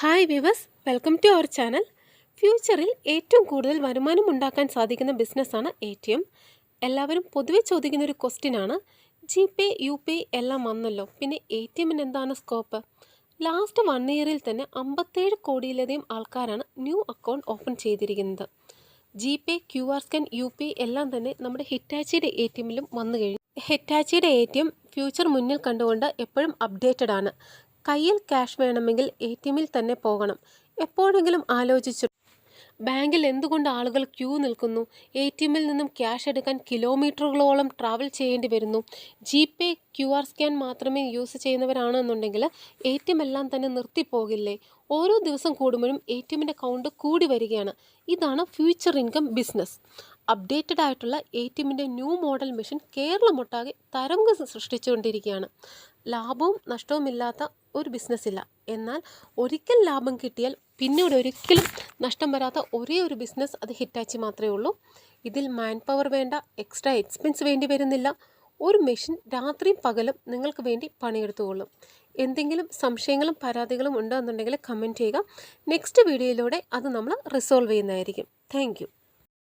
Hi വിവസ് welcome to our channel. ഫ്യൂച്ചറിൽ ഏറ്റവും കൂടുതൽ വരുമാനം ഉണ്ടാക്കാൻ സാധിക്കുന്ന ബിസിനസ്സാണ് എ ടി എം. എല്ലാവരും പൊതുവെ ചോദിക്കുന്ന ഒരു ക്വസ്റ്റ്യനാണ് ജി പേ യു പേ എല്ലാം വന്നല്ലോ പിന്നെ എ ടി എമ്മിന് എന്താണ് സ്കോപ്പ് ലാസ്റ്റ് വൺ ഇയറിൽ തന്നെ അമ്പത്തേഴ് കോടിയിലധികം ആൾക്കാരാണ് ന്യൂ അക്കൗണ്ട് ഓപ്പൺ ചെയ്തിരിക്കുന്നത്. G pay Q R scan U P എല്ലാം തന്നെ നമ്മുടെ ഹിറ്റാച്ചിയുടെ എ ടി എമ്മിലും വന്നു കഴിഞ്ഞു. ഹിറ്റാച്ചിയുടെ എ ടി എം ഫ്യൂച്ചർ മുന്നിൽ കണ്ടുകൊണ്ട് എപ്പോഴും അപ്ഡേറ്റഡ് ആണ്. കയ്യിൽ ക്യാഷ് വേണമെങ്കിൽ എ ടി എമ്മിൽ തന്നെ പോകണം. എപ്പോഴെങ്കിലും ആലോചിച്ചു. ബാങ്കിൽ എന്തുകൊണ്ട് ആളുകൾ ക്യൂ നിൽക്കുന്നു? എ ടി എമ്മിൽ നിന്നും ക്യാഷ് എടുക്കാൻ കിലോമീറ്ററുകളോളം ട്രാവൽ ചെയ്യേണ്ടി വരുന്നു. G pay Q R scan മാത്രമേ യൂസ് ചെയ്യുന്നവരാണെന്നുണ്ടെങ്കിൽ എ ടി എം എല്ലാം തന്നെ നിർത്തിപ്പോകില്ലേ ഓരോ ദിവസം കൂടുമ്പോഴും എ ടി എമ്മിന്റെ കൗണ്ട് കൂടി വരികയാണ്. ഇതാണ് ഫ്യൂച്ചർ ഇൻകം ബിസിനസ്. അപ്ഡേറ്റഡ് ആയിട്ടുള്ള എ ടി എമ്മിന്റെ ന്യൂ മോഡൽ മെഷീൻ കേരളമൊട്ടാകെ തരംഗം സൃഷ്ടിച്ചുകൊണ്ടിരിക്കുകയാണ്. ലാഭവും നഷ്ടവുമില്ലാത്ത ഒരു ബിസിനസ് ഇല്ല. എന്നാൽ ഒരിക്കൽ ലാഭം കിട്ടിയാൽ പിന്നീട് ഒരിക്കലും നഷ്ടം വരാത്ത ഒരേ ഒരു ബിസിനസ് അത് ഹിറ്റാച്ചി മാത്രമേ ഉള്ളൂ. ഇതിൽ മാൻ പവർ വേണ്ട എക്സ്ട്രാ എക്സ്പെൻസ് വേണ്ടി വരുന്നില്ല. ഒരു മെഷീൻ രാത്രിയും പകലും നിങ്ങൾക്ക് വേണ്ടി പണിയെടുത്തുകൊള്ളും. എന്തെങ്കിലും സംശയങ്ങളും പരാതികളും ഉണ്ടെന്നുണ്ടെങ്കിൽ കമന്റ് ചെയ്യുക. നെക്സ്റ്റ് വീഡിയോയിലൂടെ അത് നമ്മൾ റിസോൾവ് ചെയ്യുന്നതായിരിക്കും. താങ്ക്